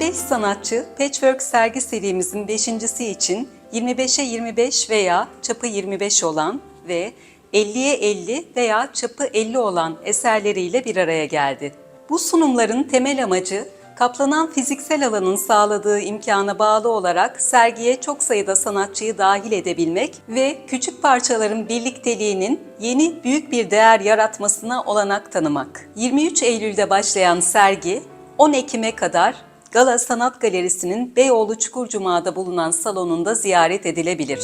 5 sanatçı Patchwork sergi serimizin 5.si için 25'e 25 veya çapı 25 olan ve 50'ye 50 veya çapı 50 olan eserleriyle bir araya geldi. Bu sunumların temel amacı kaplanan fiziksel alanın sağladığı imkana bağlı olarak sergiye çok sayıda sanatçıyı dahil edebilmek ve küçük parçaların birlikteliğinin yeni büyük bir değer yaratmasına olanak tanımak. 23 Eylül'de başlayan sergi 10 Ekim'e kadar Gala Sanat Galerisi'nin Beyoğlu Çukurcuma'da bulunan salonunda ziyaret edilebilir.